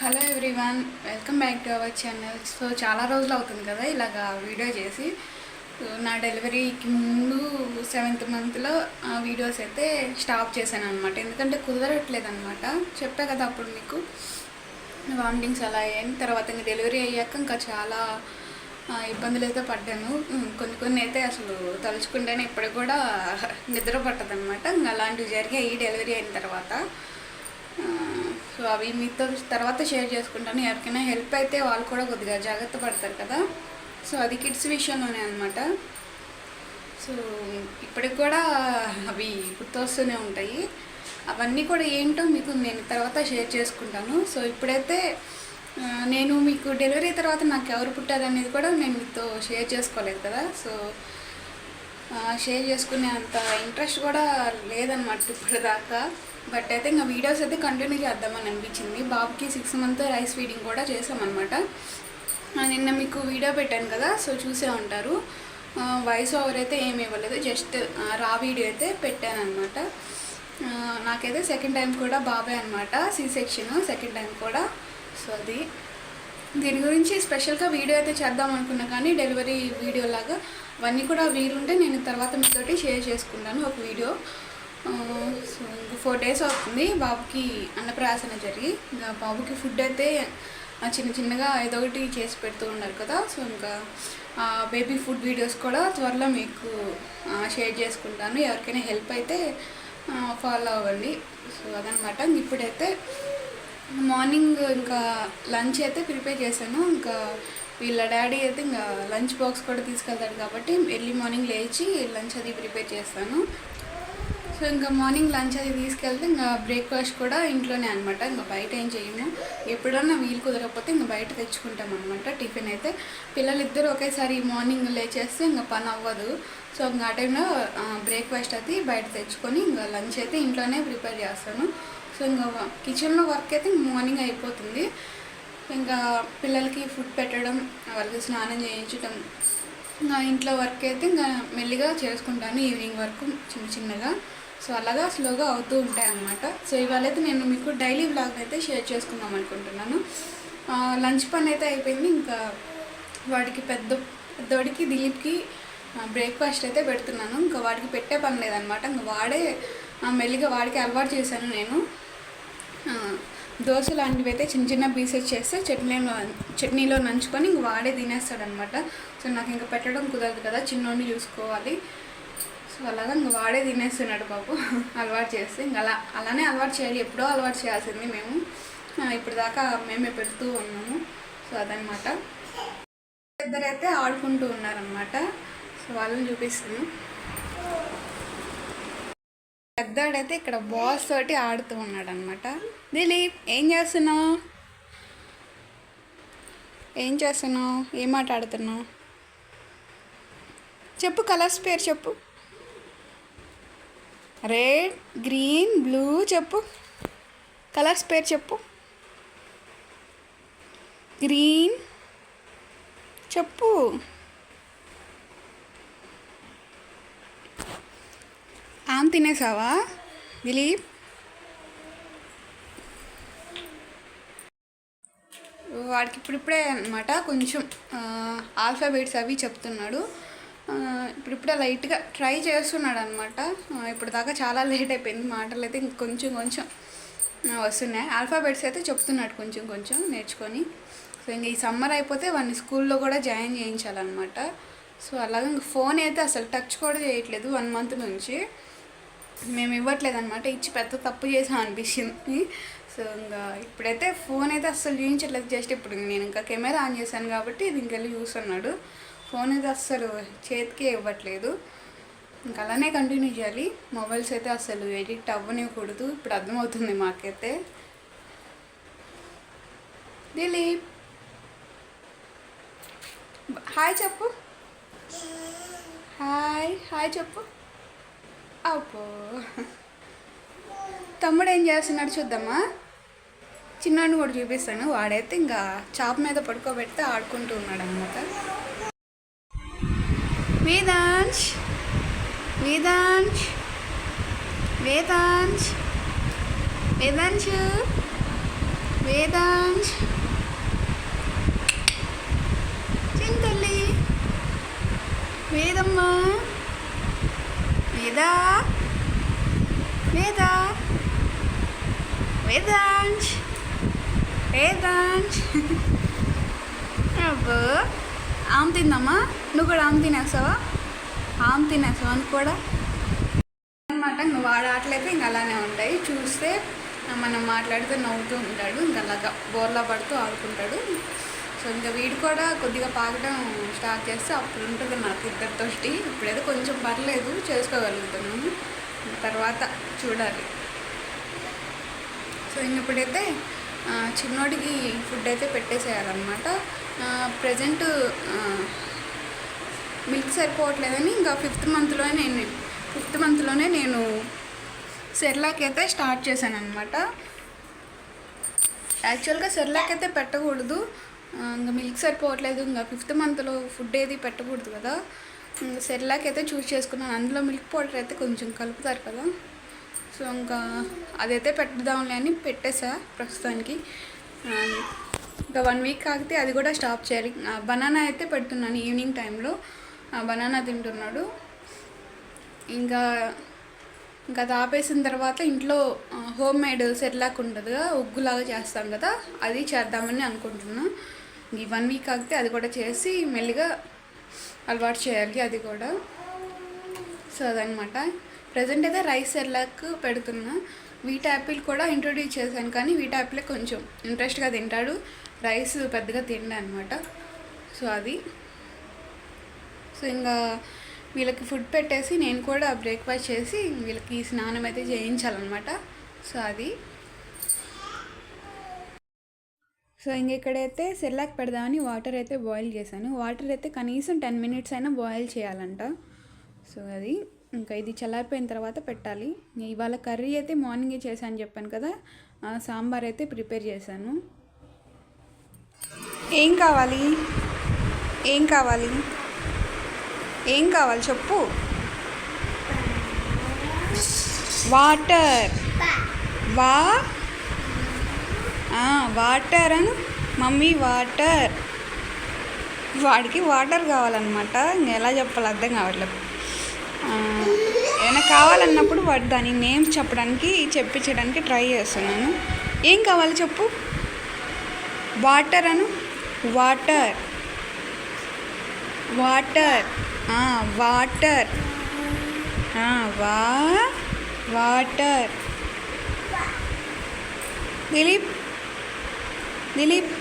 Hello everyone welcome back to our channel so చాలా రోజులు అవుతుంది కదా ఇలాగా వీడియో చేసి. నా డెలివరీకి ముందు సెవెంత్ మంత్లో ఆ వీడియోస్ అయితే స్టాప్ చేశాను అనమాట ఎందుకంటే కుదరట్లేదు అనమాట చెప్పా కదా అప్పుడు మీకు. వామిటింగ్స్ అలా అయ్యాయి తర్వాత ఇంకా డెలివరీ అయ్యాక ఇంకా చాలా ఇబ్బందులు అయితే పడ్డాను. కొన్ని కొన్ని అయితే అసలు తలుచుకుంటేనే ఇప్పటికి కూడా నిద్ర పట్టదనమాట ఇంకా అలాంటివి జరిగాయి డెలివరీ అయిన తర్వాత. సో అవి మీతో తర్వాత షేర్ చేసుకుంటాను. ఎవరికైనా హెల్ప్ అయితే వాళ్ళు కూడా కొద్దిగా జాగ్రత్త పడతారు కదా. సో అది కిడ్స్ విషయంలోనే అనమాట సో ఇప్పటికి కూడా అవి గుర్తొస్తూనే ఉంటాయి. అవన్నీ కూడా ఏంటో మీకు నేను తర్వాత షేర్ చేసుకుంటాను. సో ఇప్పుడైతే నేను మీకు డెలివరీ తర్వాత నాకు ఎవరు పుట్టారు అనేది కూడా నేను మీతో షేర్ చేసుకోలేదు కదా. సో షేర్ చేసుకునే అంత ఇంట్రెస్ట్ కూడా లేదన్నమాట ఇప్పటిదాకా. దాకా బట్ అయితే ఇంకా వీడియోస్ అయితే కంటిన్యూ చేద్దామని అనిపించింది. బాబుకి సిక్స్ మంత్ రైస్ ఫీడింగ్ కూడా చేసామన్నమాట నిన్న మీకు వీడియో పెట్టాను కదా సో చూసే ఉంటారు. వాయిస్ ఓవర్ అయితే ఏమి ఇవ్వలేదు జస్ట్ రా వీడియో అయితే పెట్టాను అనమాట నాకైతే సెకండ్ టైం కూడా బాబే అనమాట సి సెక్షన్ సెకండ్ టైం కూడా. సో అది. దీని గురించి స్పెషల్గా వీడియో అయితే చేద్దాం అనుకున్నా కానీ డెలివరీ వీడియో లాగా అవన్నీ కూడా వీలుంటే నేను తర్వాత మీతోటి షేర్ చేసుకుంటాను ఒక వీడియో సో ఇంకా ఫోర్ డేస్ అవుతుంది. బాబుకి అన్నప్రాసన జరిగి ఇంకా బాబుకి ఫుడ్ అయితే ఆ, చిన్న చిన్నగా ఏదో ఒకటి చేసి పెడుతూ ఉన్నారు కదా. సో ఇంకా బేబీ ఫుడ్ వీడియోస్ కూడా త్వరలో మీకు షేర్ చేసుకుంటాను. ఎవరికైనా హెల్ప్ అయితే ఫాలో అవ్వండి. సో అదనమాట. ఇప్పుడైతే మార్నింగ్ ఇంకా లంచ్ అయితే ప్రిపేర్ చేశాను. ఇంకా వీళ్ళ డాడీ అయితే ఇంకా లంచ్ బాక్స్ కూడా తీసుకెళ్తాడు కాబట్టి ఎర్లీ మార్నింగ్ లేచి లంచ్ అది ప్రిపేర్ చేస్తాను. సో ఇంకా మార్నింగ్ లంచ్ అది తీసుకెళ్తే ఇంకా బ్రేక్ఫాస్ట్ కూడా ఇంట్లోనే అనమాట ఇంకా బయట ఏం చేయము. ఎప్పుడన్నా వీలు కుదరకపోతే ఇంకా బయట తెచ్చుకుంటాం అనమాట టిఫిన్ అయితే పిల్లలిద్దరూ ఒకేసారి మార్నింగ్ లేచేస్తే ఇంకా పని అవ్వదు. సో ఇంకా ఆ టైంలో బ్రేక్ఫాస్ట్ అది బయట తెచ్చుకొని ఇంకా లంచ్ అయితే ఇంట్లోనే ప్రిపేర్ చేస్తాను. సో ఇంకా కిచెన్లో వర్క్ అయితే మార్నింగ్ అయిపోతుంది. ఇంకా పిల్లలకి ఫుడ్ పెట్టడం వాళ్ళకి స్నానం చేయించడం ఇంకా ఇంట్లో వర్క్ అయితే ఇంకా మెల్లిగా చేసుకుంటాను ఈవినింగ్ వరకు చిన్న చిన్నగా. సో అలాగా స్లోగా అవుతూ ఉంటాయి అన్నమాట. సో ఇవాళ అయితే నేను మీకు డైలీ బ్లాగ్ అయితే షేర్ చేసుకుందాం అనుకుంటున్నాను. లంచ్ పని అయితే అయిపోయింది. ఇంకా వాడికి పెద్ద పెద్దవాడికి దిలీప్కి బ్రేక్ఫాస్ట్ అయితే పెడుతున్నాను. ఇంకా వాడికి పెట్టే పని లేదనమాట ఇంకా వాడే మెల్లిగా వాడికి అలవాటు చేశాను నేను. దోశ లాంటివి అయితే చిన్న చిన్న పీసెస్ చేస్తే చట్నీలో చట్నీలో నంచుకొని ఇంక వాడే తినేస్తాడనమాట సో నాకు ఇంకా పెట్టడం కుదరదు కదా. చిన్నోడిని చూసుకోవాలి. సో అలాగా నువ్వు వాడే తినేస్తున్నాడు బాబు. అలవాటు చేస్తే ఇంకా అలా అలానే అలవాటు చేయాలి. ఎప్పుడో అలవాటు చేయాల్సింది మేము. ఇప్పుడు దాకా మేమే పెడుతూ ఉన్నాము. సో అదనమాట ఇద్దరైతే ఆడుకుంటూ ఉన్నారనమాట సో వాళ్ళని చూపిస్తాను పెద్దవాడైతే ఇక్కడ బాస్ తోటి ఆడుతూ ఉన్నాడు అనమాట దిలీప్ ఏం చేస్తున్నావు? ఏం చేస్తున్నావు? ఏం ఆట ఆడుతున్నావు చెప్పు కలర్స్ పేరు చెప్పు. రెడ్ గ్రీన్ బ్లూ చెప్పు. కలర్స్ పేరు చెప్పు. గ్రీన్ చెప్పు. ఆమె తినేసావా? దిలీప్ వాడికి ఇప్పుడిప్పుడే అనమాట కొంచెం ఆల్ఫాబెట్స్ అవి చెప్తున్నాడు. ఇప్పుడిప్పుడే లైట్గా ట్రై చేస్తున్నాడు అనమాట ఇప్పుడు దాకా చాలా లేట్ అయిపోయింది. మాటలు అయితే ఇంకొంచెం కొంచెం వస్తున్నాయి. ఆల్ఫాబెట్స్ అయితే చెప్తున్నాడు కొంచెం కొంచెం నేర్చుకొని. సో ఇంక ఈ సమ్మర్ అయిపోతే వాడిని స్కూల్లో కూడా జాయిన్ చేయించాలన్నమాట. సో అలాగే ఇంక ఫోన్ అయితే అసలు టచ్ కూడా చేయట్లేదు వన్ మంత్ నుంచి. మేము ఇవ్వట్లేదు అనమాట ఇచ్చి పెద్ద తప్పు చేసాం అనిపించింది. సో ఇంకా ఇప్పుడైతే ఫోన్ అయితే అస్సలు చూపించట్లేదు జస్ట్ ఇప్పుడు నేను ఇంకా కెమెరా ఆన్ చేశాను కాబట్టి ఇది ఇంకెళ్ళి చూస్తున్నాడు ఫోన్ అయితే అస్సలు చేతికే ఇవ్వట్లేదు. ఇంకా అలానే కంటిన్యూ చేయాలి. మొబైల్స్ అయితే అసలు ఎడిక్ట్ అవ్వనివ్వకూడదు. ఇప్పుడు అర్థమవుతుంది మాకైతే. దిలీప్. హాయ్ చెప్పు. హాయ్ హాయ్ చెప్పు. అప్పో తమ్ముడు ఏం చేస్తున్నాడు చూద్దామా? చిన్నాడు కూడా చూపిస్తాను. వాడైతే ఇంకా చాప్ మీద పడుకోబెడితే ఆడుకుంటూ ఉన్నాడు అనమాట వేదాంశ్ వేదాంశ్ వేదాంశ్ వేదాంశ్ వేదాంశ్ వేదాంశ్ చింతల్లి వేదమ్మ వేదా వేదా వేదాంశ్ వేదాంశ్ అబ్బో ఆమె తిందమ్మా నువ్వు కూడా ఆమె తినేస్తావా ఆమె తినేస్తావా అని కూడా? అనమాట ఇంకా వాడు ఆటలైతే ఇంకా అలానే ఉంటాయి. చూస్తే మనం మాట్లాడితే నవ్వుతూ ఉంటాడు. ఇంకా అలాగా బోర్లా పడుతూ ఆడుకుంటాడు. సో ఇంకా వీడు కూడా కొద్దిగా పాకడం స్టార్ట్ చేస్తే అప్పుడు ఉంటుంది నాకు ఇద్దరితోటి ఇప్పుడైతే కొంచెం పర్లేదు చేసుకోగలుగుతున్నాము. తర్వాత చూడాలి. సో ఇంక ఇప్పుడైతే చిన్నోడికి ఫుడ్ అయితే పెట్టేసేయాలన్నమాట. ప్రజెంట్ మిల్క్ సరిపోవట్లేదని ఇంకా ఫిఫ్త్ మంత్లోనే నేను ఫిఫ్త్ మంత్లోనే నేను సెర్లాక్ అయితే స్టార్ట్ చేశాను అనమాట యాక్చువల్గా సెర్లాక్ అయితే పెట్టకూడదు. ఇంకా మిల్క్ సరిపోవట్లేదు. ఇంకా ఫిఫ్త్ మంత్లో ఫుడ్ ఏది పెట్టకూడదు కదా. ఇంకా సెర్లాక్ అయితే చూస్ చేసుకున్నాను. అందులో మిల్క్ పౌడర్ అయితే కొంచెం కలుపుతారు కదా. సో ఇంకా అదైతే పెట్టుదాంలే అని పెట్టేశా ప్రస్తుతానికి. ఇంకా వన్ వీక్ కాగితే అది కూడా స్టాప్ చేయాలి. బనానా అయితే పెడుతున్నాను ఈవినింగ్ టైంలో బనానా తింటున్నాడు. ఇంకా ఇంకా అది ఆపేసిన తర్వాత ఇంట్లో హోమ్ మేడ్ సెర్లాక్ కదా ఉగ్గులాగా చేస్తాం కదా అది చేద్దామని అనుకుంటున్నా. ఈ వన్ వీక్ ఆగితే అది కూడా చేసి మెల్లిగా అలవాటు చేయాలి అది కూడా. సో అదనమాట ప్రజెంట్ అయితే రైస్ సెర్లాక్ పెడుతున్నా. వీట్ యాపిల్ కూడా ఇంట్రొడ్యూస్ చేశాను కానీ వీట్ యాపిలే కొంచెం ఇంట్రెస్ట్గా తింటాడు. రైస్ పెద్దగా తిండి అనమాట సో అది. సో ఇంకా వీళ్ళకి ఫుడ్ పెట్టేసి నేను కూడా బ్రేక్ఫాస్ట్ చేసి వీళ్ళకి స్నానం అయితే చేయించాలన్నమాట సో అది. సో ఇంక ఇక్కడైతే సెల్లాక్ పెడదామని వాటర్ అయితే బాయిల్ చేశాను. వాటర్ అయితే కనీసం టెన్ మినిట్స్ అయినా బాయిల్ చేయాలంట. సో అది. ఇంకా ఇది చల్లారిపోయిన తర్వాత పెట్టాలి. ఇవాళ కర్రీ అయితే మార్నింగే చేశాను చెప్పాను కదా. సాంబార్ అయితే ప్రిపేర్ చేశాను. ఏం కావాలి? ఏం కావాలి? ఏం కావాలి చెప్పు. వాటర్. వా? వాటర్ అను. Mummy water. వాడికి వాటర్ కావాలన్నమాట. ఇంక ఎలా చెప్పాలి అర్థం కావట్లేదు. ఏమైనా కావాలన్నప్పుడు వాడు దాని నేమ్స్ చెప్పడానికి చెప్పించడానికి ట్రై చేస్తున్నాను. ఏం కావాలి చెప్పు? వాటర్ అను? వాటర్. వాటర్. వాటర్. వా వాటర్. దిలీప్. దిలీప్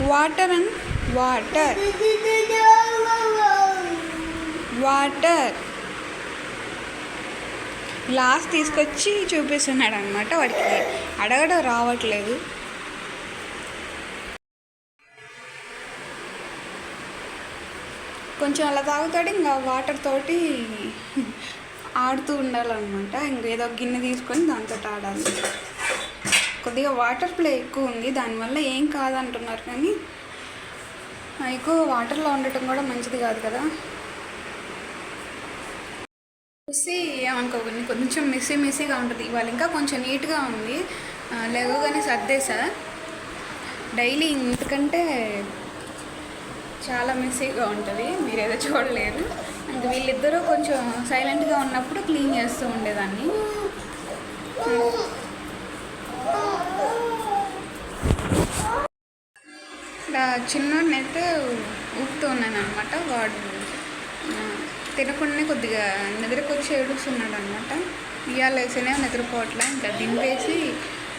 వాటర్ అన్? వాటర్. వాటర్. గ్లాస్ తీసుకొచ్చి చూపిస్తున్నాడు అనమాట వాడికి అడగడం రావట్లేదు. కొంచెం అలా తాగుతాడు ఇంకా వాటర్ తోటి ఆడుతూ ఉండాలన్నమాట. ఇంకేదో గిన్నె తీసుకొని దాంతో ఆడాలి. కొద్దిగా వాటర్ ప్లే ఎక్కువ ఉంది దానివల్ల ఏం కాదంటున్నారు కానీ ఎక్కువ వాటర్లో ఉండటం కూడా మంచిది కాదు కదా. చూసి ఏమనుకోకండి కొంచెం మిస్సీ మిస్సీగా ఉంటుంది. ఇవాళ ఇంకా కొంచెం నీట్గా ఉంది. ఆ, లేవగానే సర్దేశా. డైలీ ఇంతకంటే చాలా మెస్సీగా ఉంటుంది మీరు ఏదో చూడలేరు. అండ్ వీళ్ళిద్దరూ కొంచెం సైలెంట్గా ఉన్నప్పుడు క్లీన్ చేస్తూ ఉండేదాన్ని. చిన్నోడిని అయితే ఊపుతూ ఉన్నాను అనమాట వాడు తినకుండానే కొద్దిగా నిద్రకొచ్చి ఏడుస్తున్నాడు అనమాట ఇయ్యాలేసినే నిద్రపోవట్లే ఇంకా దింపేసి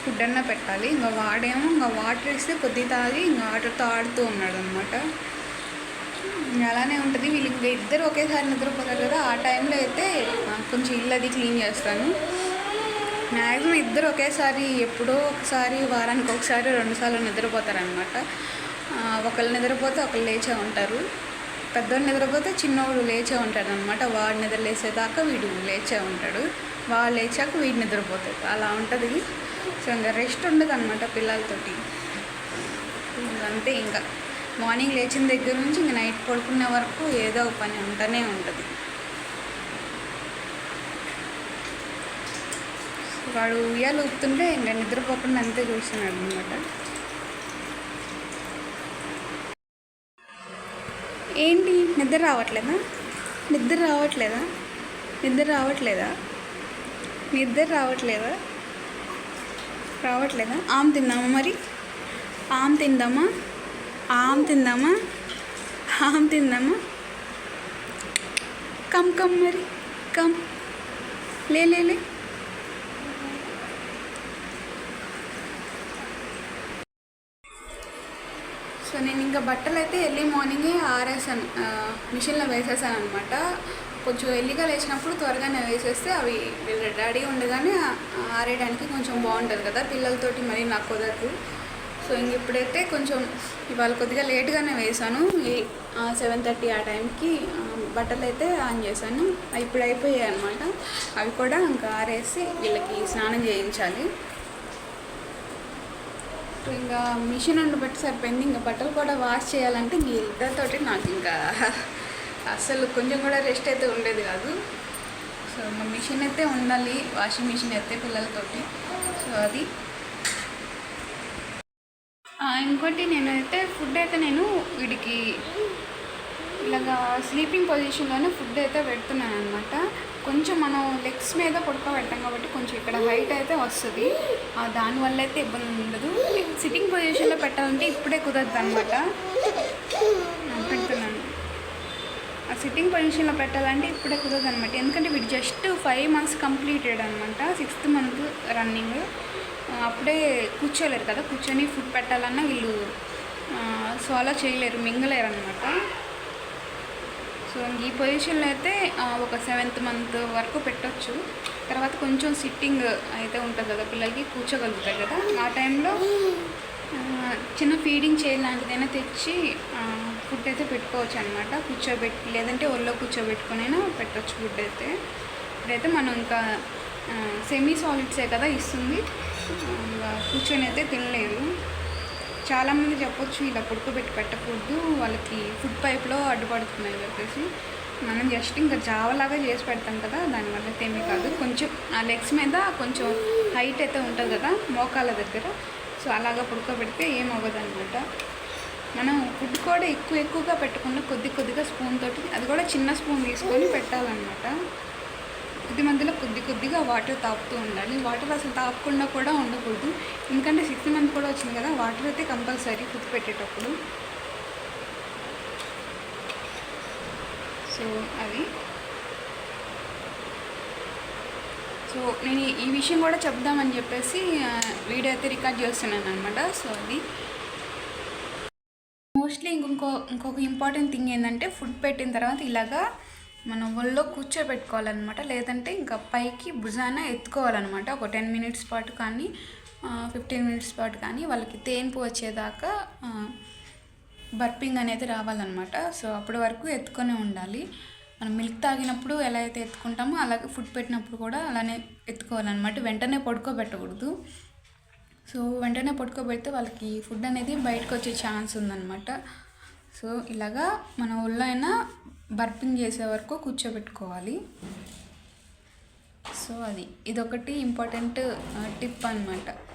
ఫుడ్ అన్న పెట్టాలి. ఇంకా వాడేమో ఇంకా వాటర్ ఇస్తే కొద్ది తాగి ఇంకా వాటర్తో ఆడుతూ ఉన్నాడు అనమాట అలానే ఉంటుంది. వీళ్ళు ఇంకా ఇద్దరు ఒకేసారి నిద్రపోతారు కదా ఆ టైంలో అయితే కొంచెం ఇల్లు అది క్లీన్ చేస్తాను. మ్యాక్సిమం ఇద్దరు ఒకేసారి ఎప్పుడో ఒకసారి వారానికి ఒకసారి రెండుసార్లు నిద్రపోతారనమాట ఒకళ్ళు నిద్రపోతే ఒకళ్ళు లేచే ఉంటారు. పెద్దోడు నిద్రపోతే చిన్నోడు లేచే ఉంటాడు అనమాట వాడు నిద్ర లేచేదాకా వీడు లేచే ఉంటాడు. వాడు లేచాక వీడు నిద్రపోతాడు. అలా ఉంటుంది. సో ఇంకా రెస్ట్ ఉండదు అనమాట పిల్లలతోటి అంతే ఇంకా. మార్నింగ్ లేచిన దగ్గర నుంచి ఇంక నైట్ పడుకునే వరకు ఏదో పని ఉంటూనే ఉంటుంది. వాడు ఉయ్యాలు ఊపుతుంటే ఇంకా నిద్రపోకుండా అంతే చూస్తున్నాడు అనమాట ఏంటి? నిద్ర రావట్లేదా? నిద్ర రావట్లేదా? నిద్ర రావట్లేదా? నిద్ర రావట్లేదా? రావట్లేదా? ఆమె తిందామా మరి? ఆమె తిందామా? ఆమ్ తిందామా? ఆమ్ తిందామా? కమ్ కమ్ మరి కమ్. లే లే లే. సో నేను ఇంకా బట్టలు అయితే ఎర్లీ మార్నింగే ఆరేసాను. మిషన్లో వేసేసాను అనమాట కొంచెం ఎల్లిగా లేచినప్పుడు త్వరగానే వేసేస్తే అవి వీళ్ళ డాడీ ఉండగానే ఆరేయడానికి కొంచెం బాగుంటుంది కదా పిల్లలతోటి మరి నాకు కుదరదు. సో ఇంక ఇప్పుడైతే కొంచెం ఇవాళ కొద్దిగా లేట్గానే వేసాను సెవెన్ థర్టీ ఆ టైంకి బట్టలు అయితే ఆన్ చేశాను. ఇప్పుడు అయిపోయాయి అనమాట అవి కూడా ఇంకా ఆరేసి వీళ్ళకి స్నానం చేయించాలి. సో ఇంకా మిషన్ ఉండబట్టి సరిపోయింది. ఇంకా బట్టలు కూడా వాష్ చేయాలంటే ఇంక ఇద్దరితోటి నాకు ఇంకా అసలు కొంచెం కూడా రెస్ట్ అయితే ఉండేది కాదు. సో మిషన్ అయితే ఉండాలి. వాషింగ్ మిషన్ అయితే పిల్లలతోటి. సో అది ఇంకోటి నేనైతే ఫుడ్ అయితే నేను వీడికి ఇలాగా స్లీపింగ్ పొజిషన్లోనే ఫుడ్ అయితే పెడుతున్నాను అనమాట కొంచెం మనం లెగ్స్ మీద పడుకోబెడతాం కాబట్టి కొంచెం ఇక్కడ హైట్ అయితే వస్తుంది. దానివల్ల అయితే ఇబ్బంది ఉండదు. సిట్టింగ్ పొజిషన్లో పెట్టాలంటే ఇప్పుడే కుదరదు అనమాట పెడుతున్నాను. ఆ సిట్టింగ్ పొజిషన్లో పెట్టాలంటే ఇప్పుడే కుదరదు అనమాట ఎందుకంటే వీడు జస్ట్ ఫైవ్ మంత్స్ కంప్లీటెడ్ అనమాట సిక్స్త్ మంత్ రన్నింగ్ అప్పుడే కూర్చోలేరు కదా కూర్చొని ఫుడ్ పెట్టాలన్నా వీళ్ళు సో అలా చేయలేరు మింగలేరు అనమాట సో ఈ పొజిషన్లో అయితే ఒక సెవెంత్ మంత్ వరకు పెట్టొచ్చు. తర్వాత కొంచెం సిట్టింగ్ అయితే ఉంటుంది కదా పిల్లలకి కూర్చోగలుగుతారు కదా. ఆ టైంలో చిన్న ఫీడింగ్ చైర్ లాంటిదైనా తెచ్చి ఫుడ్ అయితే పెట్టుకోవచ్చు అనమాట కూర్చోబెట్టి లేదంటే ఒళ్ళో కూర్చోబెట్టుకునైనా పెట్టచ్చు ఫుడ్ అయితే. ఇప్పుడైతే మనం ఇంకా సెమీ సాలిడ్సే కదా ఇస్తుంది. కూర్చొని అయితే తినలేరు. చాలామంది చెప్పొచ్చు ఇలా పడుకోబెట్టి పెట్టకూడదు వాళ్ళకి ఫుడ్ పైప్లో అడ్డుపడుతున్నాయి చెప్పేసి. మనం జస్ట్ ఇంకా జావలాగా చేసి పెడతాం కదా దానివల్ల అయితే ఏమీ కాదు. కొంచెం ఆ లెగ్స్ మీద కొంచెం హైట్ అయితే ఉంటుంది కదా మోకాల దగ్గర. సో అలాగా పడుకోబెడితే ఏం అవ్వదు అనమాట మనం ఫుడ్ కూడా ఎక్కువ ఎక్కువగా పెట్టకుండా కొద్ది కొద్దిగా స్పూన్ తోటి అది కూడా చిన్న స్పూన్ తీసుకొని పెట్టాలన్నమాట. కొద్ది మధ్యలో కొద్ది కొద్దిగా వాటర్ తాపుతూ ఉండాలి. వాటర్ అసలు తాపకుండా కూడా ఉండకూడదు. ఎందుకంటే సిక్స్త్ మంత్ కూడా వచ్చింది కదా వాటర్ అయితే కంపల్సరీ కుక్ పెట్టేటప్పుడు సో అది. సో నేను ఈ- విషయం కూడా చెప్దామని చెప్పేసి వీడియో అయితే రికార్డ్ చేస్తున్నాను అనమాట సో అది. మోస్ట్లీ ఇంకొక ఇంకొక ఇంపార్టెంట్ థింగ్ ఏంటంటే ఫుడ్ పెట్టిన తర్వాత ఇలాగా మనం ఒళ్ళో కూర్చోబెట్టుకోవాలన్నమాట. లేదంటే ఇంకా పైకి భుజాన ఎత్తుకోవాలన్నమాట. ఒక టెన్ మినిట్స్ పాటు కానీ ఫిఫ్టీన్ మినిట్స్ పాటు కానీ వాళ్ళకి తేన్పు వచ్చేదాకా బర్పింగ్ అనేది రావాలన్నమాట. సో అప్పటి వరకు ఎత్తుకొనే ఉండాలి. మనం మిల్క్ తాగినప్పుడు ఎలా అయితే ఎత్తుకుంటామో అలాగే ఫుడ్ పెట్టినప్పుడు కూడా అలానే ఎత్తుకోవాలన్నమాట. వెంటనే పడుకోబెట్టకూడదు. సో వెంటనే పడుకోబెడితే వాళ్ళకి ఫుడ్ అనేది బయటకు వచ్చే ఛాన్స్ ఉందన్నమాట. సో ఇలాగా మన ఒళ్ళో అయినా బర్పింగ్ చేసే వరకు కూర్చోబెట్టుకోవాలి. సో అది ఇదొకటి ఇంపార్టెంట్ టిప్ అన్నమాట.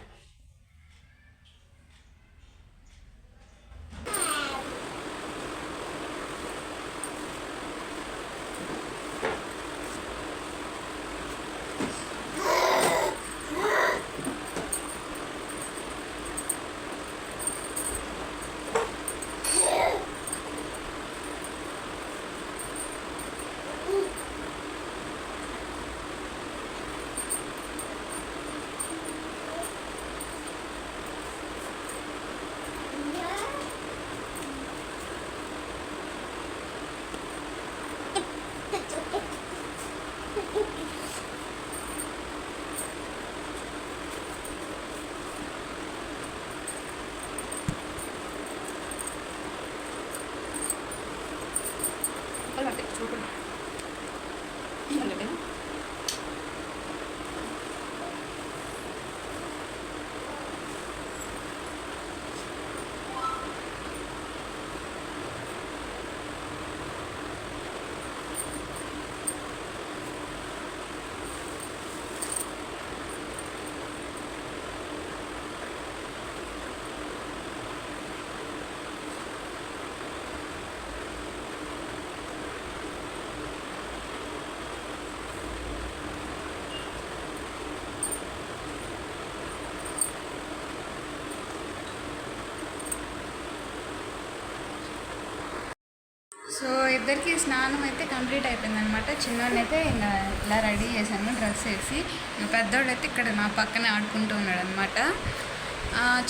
ఇద్దరికి స్నానం అయితే కంప్లీట్ అయిపోయింది అనమాట చిన్నోడిని ఇంకా ఇలా రెడీ చేశాను డ్రెస్ వేసి. ఇంకా అయితే ఇక్కడ నా పక్కనే ఆడుకుంటూ ఉన్నాడు అనమాట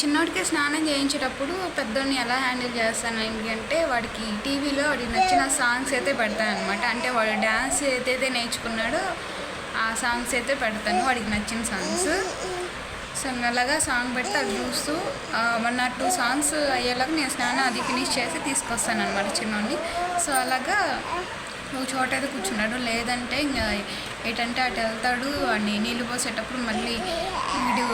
చిన్నోడికి స్నానం చేయించేటప్పుడు పెద్దోడిని ఎలా హ్యాండిల్ చేస్తాను ఏంటంటే వాడికి టీవీలో వాడికి నచ్చిన సాంగ్స్ అయితే పెడతాను అనమాట అంటే వాడు డ్యాన్స్ ఏదైతే నేర్చుకున్నాడో ఆ సాంగ్స్ అయితే పెడతాను వాడికి నచ్చిన సాంగ్స్. సో అలాగా సాంగ్ పెడితే అది చూస్తూ వన్ ఆర్ టూ సాంగ్స్ అయ్యేలాగా నేను స్నానం అది ఫినిష్ చేసి తీసుకొస్తాను అనమాట చిన్నోడిని. సో అలాగా ఒక చోట అయితే కూర్చున్నాడు. లేదంటే ఇంకా ఏంటంటే అటు వెళ్తాడు వాడిని నీళ్ళు పోసేటప్పుడు మళ్ళీ వీడు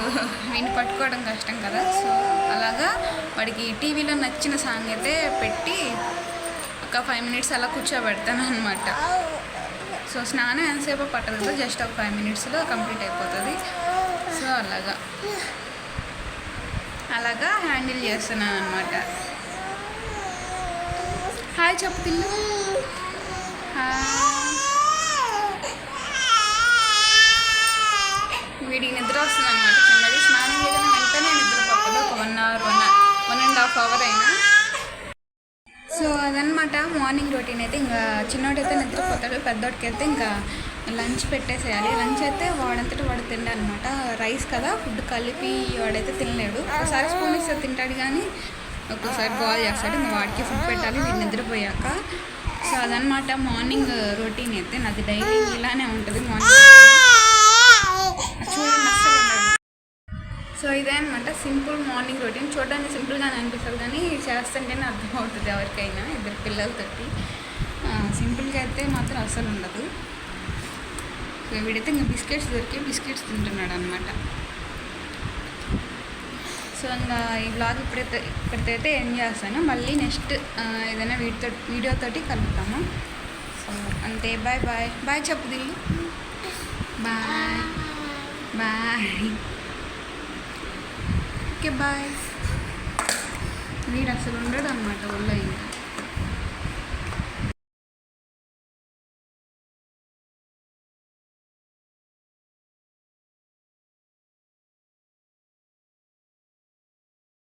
వీడిని పట్టుకోవడం కష్టం కదా. సో అలాగా వాడికి టీవీలో నచ్చిన సాంగ్ అయితే పెట్టి ఒక ఫైవ్ మినిట్స్ అలా కూర్చోబెడతాను అనమాట సో స్నానం ఎంతసేపు పట్టదు కదా జస్ట్ ఒక ఫైవ్ మినిట్స్లో కంప్లీట్ అయిపోతుంది. సో అలాగా. అలాగా హ్యాండిల్ చేస్తున్నాను అనమాట హాయ్ చెప్పు పిల్లు. వీడికి నిద్ర వస్తుంది అనమాట చిన్నది స్నానం చేయగానే వెంటనే నిద్రపోతుంది ఒక one hour one one and half hour అయినా. సో అదనమాట మార్నింగ్ రొటీన్ అయితే ఇంకా చిన్నోడైతే నిద్రపోతాడు పెద్దోడికి అయితే ఇంకా లంచ్ పెట్టేసేయాలి. లంచ్ అయితే వాడంతటి వాడు తిండా అనమాట రైస్ కదా ఫుడ్ కలిపి వాడైతే తినలేడు. ఒకసారి స్పూన్ ఇస్తే తింటాడు కానీ ఒక్కోసారి బాల్ చేస్తాడు. ఇంకా వాడికి ఫుడ్ పెట్టాలి వీడు నిద్రపోయాక. సో అదనమాట మార్నింగ్ రొటీన్ అయితే. నాది డైలీ ఇలానే ఉంటుంది మార్నింగ్ చూడండి సో ఇదే అనమాట సింపుల్ మార్నింగ్ రొటీన్. చూడడానికి సింపుల్గానే అనిపిస్తుంది కానీ చేస్తుంటేనే అర్థమవుతుంది ఎవరికైనా ఇద్దరు పిల్లలతోటి సింపుల్గా అయితే మాత్రం అస్సలు ఉండదు. సో వీడైతే ఇంకా బిస్కెట్స్ దొరికే బిస్కెట్స్ తింటున్నాడు అనమాట సో ఇంకా ఈ బ్లాగ్ ఇప్పుడైతే ఇప్పటికైతే ఏం చేస్తాను. మళ్ళీ నెక్స్ట్ ఏదైనా వీడితో వీడియోతోటి కలుపుతాము సో అంతే బాయ్ బాయ్ బాయ్ చెప్పు Dillu bye bye okay bye వీడు అసలు ఉండడు అనమాట ఒళ్ళో ఇంకా.